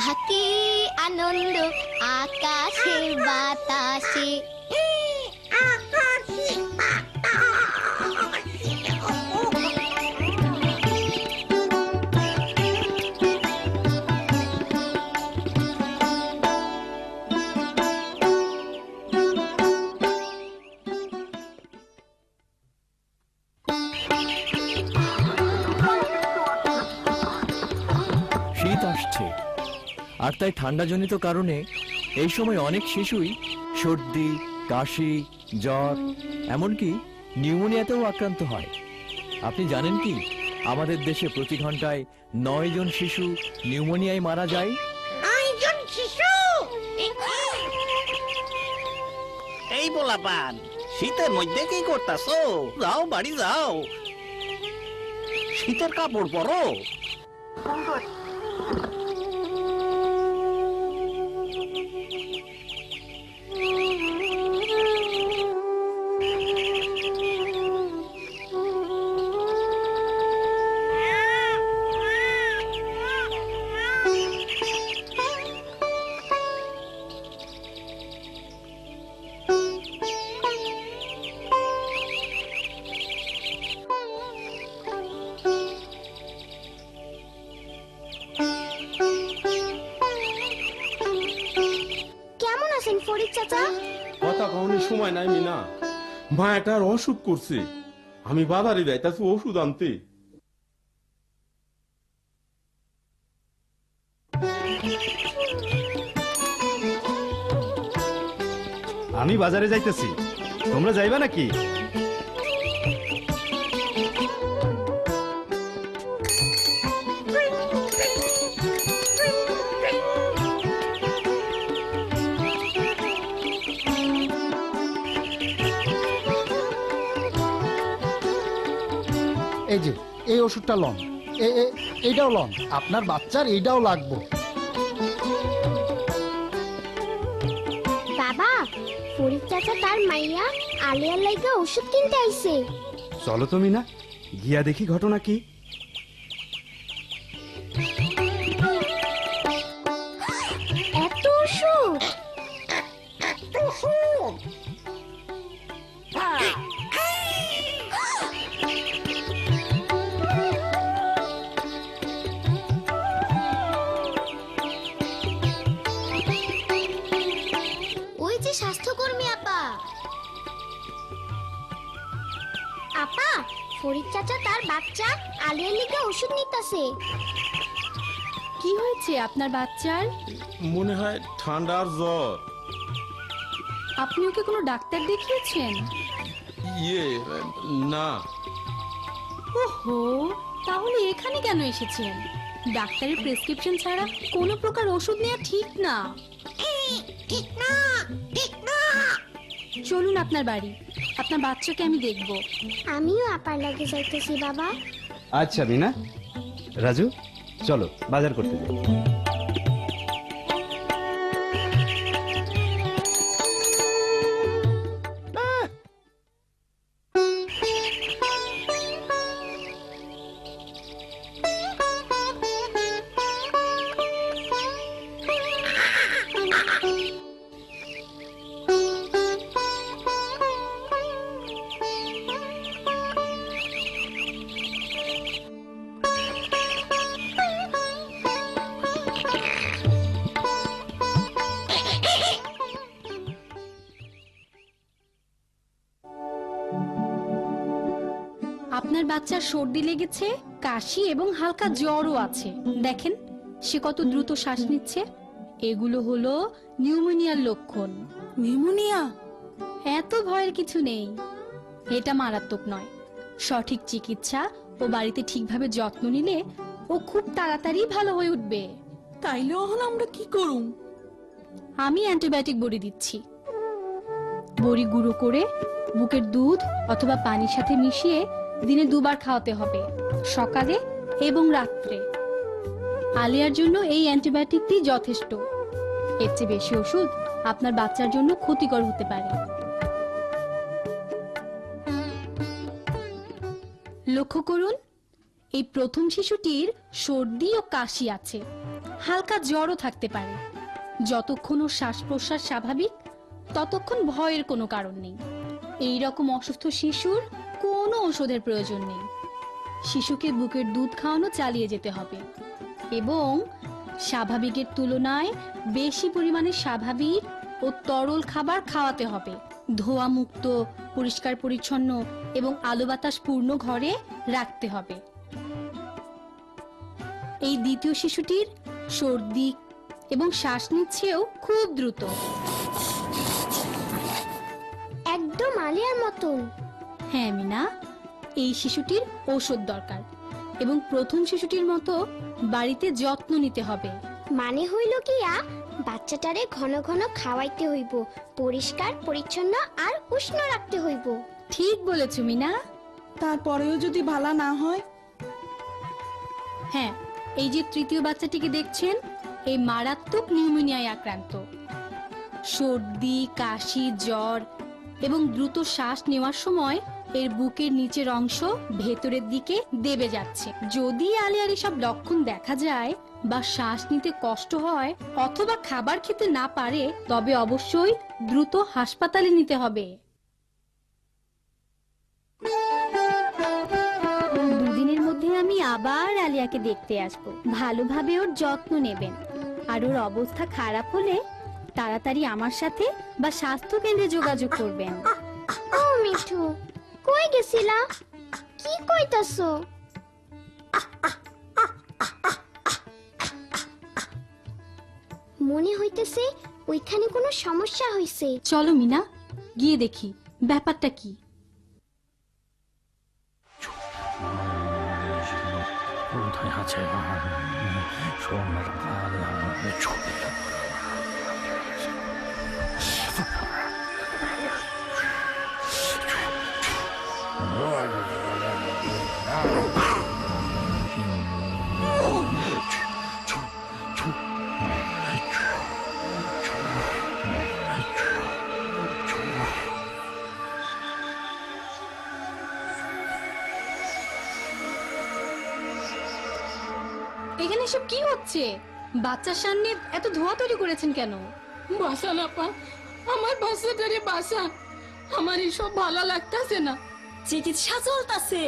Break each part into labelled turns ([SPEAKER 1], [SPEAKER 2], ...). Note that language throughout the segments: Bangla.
[SPEAKER 1] আহা কি আনন্দ আকাশে বাতাসে
[SPEAKER 2] আর তাই ঠান্ডাজনিত কারণে এই সময় অনেক শিশুই সর্দি কাশি জ্বর এমনকি নিউমোনিয়াতেও আক্রান্ত হয়। আপনি জানেন কি? আমাদের দেশে প্রতি ঘন্টায় নয় জন শিশু নিউমোনিয়ায় মারা যায়।
[SPEAKER 3] এই পোলাপান শীতের মধ্যে কি করতাছো? যাও বাড়ি যাও। শীতের কাপড় পরো।
[SPEAKER 4] মা এটার অসুখ করছে। আমি বাজারে যাইতাছি ওষুধ আনতে।
[SPEAKER 5] আমি বাজারে যাইতেছি। তোমরা যাইবা নাকি?
[SPEAKER 6] এই যে এই ওষুধটা লন। এ- এ- এইটাও লন। আপনার বাচ্চার এইটাও লাগবে।
[SPEAKER 1] বাবা ফরিদ চাচা তার মাইয়া আলিয়ার লাইগা ওষুধ কিনতে আইছে।
[SPEAKER 5] চলো তুমি না গিয়া দেখি ঘটনা কি।
[SPEAKER 1] ফরিদ চাচা তার বাচ্চা আলিয়ার লিগে ওষুধ নিতেছে।
[SPEAKER 7] কি হয়েছে আপনার বাচ্চার?
[SPEAKER 4] মনে হয় ঠান্ডার জ্বর।
[SPEAKER 7] আপনি ওকে কোনো ডাক্তার দেখিয়েছেন?
[SPEAKER 4] ইয়ে না।
[SPEAKER 7] ওহো তাহলে এখানে কেন এসেছেন? ডাক্তারের প্রেসক্রিপশন ছাড়া কোনো প্রকার ওষুধ নেওয়া ঠিক না। চলুন আপনার বাড়ি। আপনার বাচ্চাকে আমি দেখব।
[SPEAKER 1] আমিও আপার লাগে যাইতেছি বাবা।
[SPEAKER 5] আচ্ছা বিনা রাজু চলো বাজার করতে যাই।
[SPEAKER 7] বাচ্চার সর্দি লেগেছে কাশি এবং হালকা জ্বরও আছে। দেখেন সে কত দ্রুত শ্বাস নিচ্ছে। এগুলো হলো নিউমোনিয়ার লক্ষণ। নিউমোনিয়া? এত ভয়ের কিছু নেই। এটা মারাত্মক নয়। সঠিক চিকিৎসা ও বাড়িতে ঠিকভাবে যত্ন নিলে ও খুব তাড়াতাড়ি ভালো হয়ে উঠবে।
[SPEAKER 8] তাইলে এখন আমরা কি করুম?
[SPEAKER 7] আমি অ্যান্টিবায়োটিক বড়ি দিচ্ছি। বড়ি গুঁড়ো করে বুকের দুধ অথবা পানির সাথে মিশিয়ে দিনে দুবার খাওয়াতে হবে, সকালে এবং রাত্রে। আলিয়ার জন্য এই অ্যান্টিবায়োটিকটি যথেষ্ট। এর চেয়ে বেশি ওষুধ আপনার বাচ্চার জন্য ক্ষতিকর হতে পারে। লক্ষ্য করুন, এই প্রথম শিশুটির সর্দি ও কাশি আছে। হালকা জ্বরও থাকতে পারে। যতক্ষণ ওর শ্বাস প্রশ্বাস স্বাভাবিক, ততক্ষণ ভয়ের কোনো কারণ নেই। এই রকম অসুস্থ শিশুর ওষুধের প্রয়োজন নেই। শিশুকে বুকের দুধ খাওয়ানো চালিয়ে যেতে হবে এবং স্বাভাবিকের তুলনায় বেশি পরিমাণে স্বাভাবিক ও তরল খাবার খাওয়াতে হবে। ধোয়া মুক্ত পরিষ্কার পরিচ্ছন্ন এবং আলো বাতাস পূর্ণ ঘরে রাখতে হবে। এই দ্বিতীয় শিশুটির সর্দি এবং শ্বাস নিচ্ছেও খুব দ্রুত।
[SPEAKER 9] একদম আলিয়ার মতন।
[SPEAKER 7] হ্যাঁ মিনা। এই শিশুটির ঔষধ দরকার এবং প্রথম শিশুটির মতো বাড়িতে যত্ন নিতে হবে।
[SPEAKER 9] মানে হইল কি আ বাচ্চাটারে ঘন ঘন খাওয়াইতে হইব পরিষ্কার পরিচ্ছন্ন আর উষ্ণ রাখতে হইব।
[SPEAKER 7] ঠিক বলেছ মিনা।
[SPEAKER 8] তারপরেও যদি ভালা না হয়?
[SPEAKER 7] হ্যাঁ এই যে তৃতীয় বাচ্চাটিকে দেখছেন এই মারাত্মক নিউমোনিয়ায় আক্রান্ত। সর্দি কাশি জ্বর এবং দ্রুত শ্বাস নেওয়ার সময় এর বুকের নিচের অংশ ভেতরের দিকে দেবে যাচ্ছে। যদি আলিয়ার সব লক্ষণ দেখা যায় বা শ্বাস নিতে কষ্ট হয় অথবা খাবার খেতে না পারে, তবে অবশ্যই দ্রুত হাসপাতালে নিতে হবে।
[SPEAKER 9] দুদিনের মধ্যে আমি আবার আলিয়াকে দেখতে আসব। ভালোভাবে ওর যত্ন নেবেন। আর ওর অবস্থা খারাপ হলে তাড়াতাড়ি আমার সাথে বা স্বাস্থ্য কেন্দ্রে যোগাযোগ করবেন। মিঠু কই গেছিলা? কি কইতাছো? মনে হইতেছে ওইখানে কোনো সমস্যা হইছে।
[SPEAKER 7] চলো মিনা গিয়ে দেখি ব্যাপারটা কি?
[SPEAKER 2] কোথায় আছে?
[SPEAKER 7] এখানে সব কি হচ্ছে? বাচ্চার সামনে এত ধোয়া তৈরি করেছেন কেন?
[SPEAKER 8] বাসা না পা, আমার বাসাটারে বাসা। আমার এসব ভালো লাগতাছে না।
[SPEAKER 10] চিকিৎসা চলতেছে।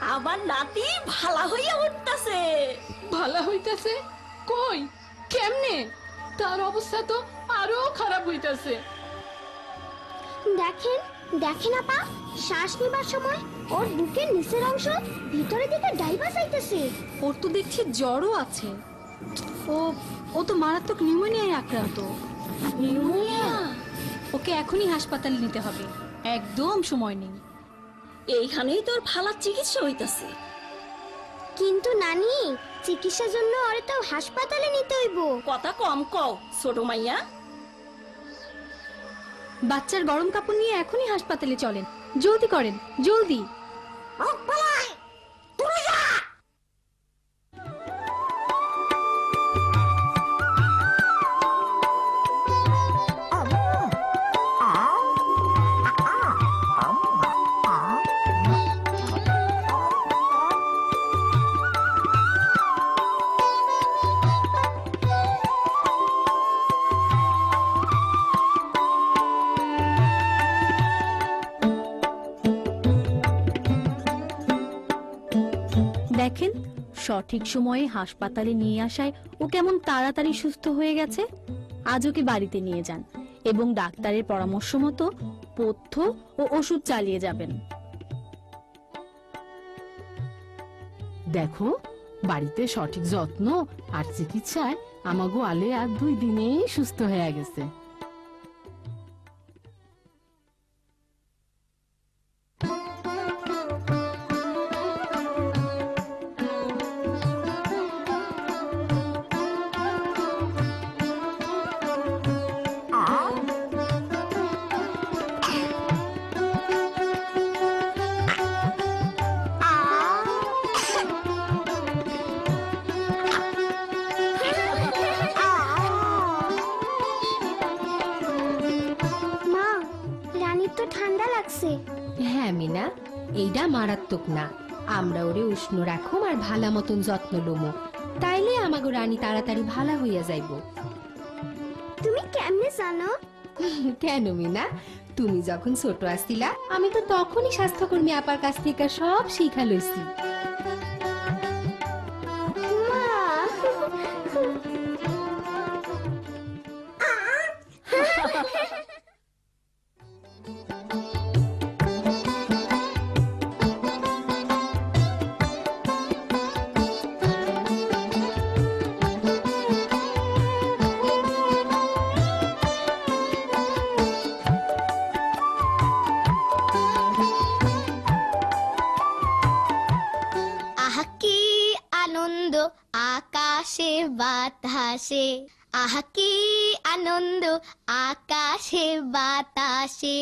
[SPEAKER 10] আমার নাতি ভালা হইয়া উঠতাছে।
[SPEAKER 8] ভালো হইতাছে? কই? কেমনে? তার অবস্থা তো আরও খারাপ হইতাছে।
[SPEAKER 9] দেখেন দেখেন আপা শ্বাস নেবার সময় ওর বুকের নিচের অংশ ভিতরের দিকে ডাইভাস আইতেছে
[SPEAKER 7] ওর তো দেখছি জ্বরও আছে। ও ও তো মারাত্মক নিউমোনিয়ায় আক্রান্ত।
[SPEAKER 10] নিউমোনিয়া?
[SPEAKER 7] ওকে এখনই হাসপাতালে নিতে হবে। একদম সময় নেই।
[SPEAKER 10] এইখানেই তোর ভালা চিকিৎসা হইতাছে।
[SPEAKER 9] কিন্তু নানি চিকিৎসার জন্য ওরে তো হাসপাতালে নিতে হইব।
[SPEAKER 10] কথা কম কও ছোট মাইয়া।
[SPEAKER 7] বাচ্চার গরম কাপড় নিয়ে এখনই হাসপাতালে চলেন। জলদি করেন জলদি। সঠিক সময়ে হাসপাতালে নিয়ে আসায় ও কেমন তাড়াতাড়ি সুস্থ হয়ে গেছে? আজ ওকে বাড়িতে নিয়ে যান এবং ডাক্তারের পরামর্শ মতো পথ্য ও ওষুধ চালিয়ে যাবেন।
[SPEAKER 11] দেখো, বাড়িতে সঠিক যত্ন আর চিকিৎসায় আমাগো আলে আর দুই দিনেই সুস্থ হয়ে গেছে।
[SPEAKER 12] মারাত্মক না।
[SPEAKER 7] আমরা ওরে উষ্ণ রাখুম আর ভালা মতন যত্ন লোমো। তাইলে আমাগো রানী তাড়াতাড়ি ভালা হইয়া যাইব।
[SPEAKER 1] তুমি কেমনে জানো?
[SPEAKER 7] কেন মিনা? তুমি যখন ছোট আসছিলা আমি তো তখনই স্বাস্থ্যকর্মী আপার কাছ থেকে সব শিখা লইছি।
[SPEAKER 1] বাতাসে আহা কি আনন্দ আকাশে বাতাসে।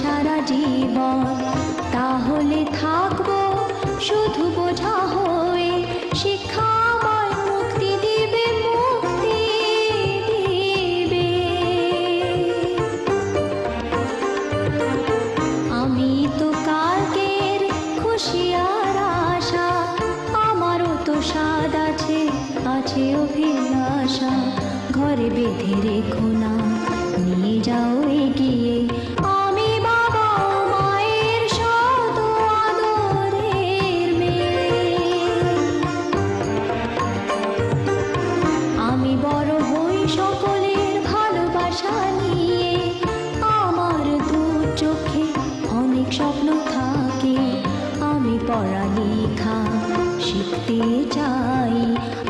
[SPEAKER 1] সারা জীবন। তাহলে থাকব শুধু বোঝা হয়ে, শিক্ষা মুক্তি আমি তো কালকের খুশি আশা, আমারও তো স্বাদ আছে আছে অভিলাষা। ঘরে বেঁধে রেখো না, নিয়ে যাও এগিয়ে। থাকে আমি পড়ালেখা শিখতে চাই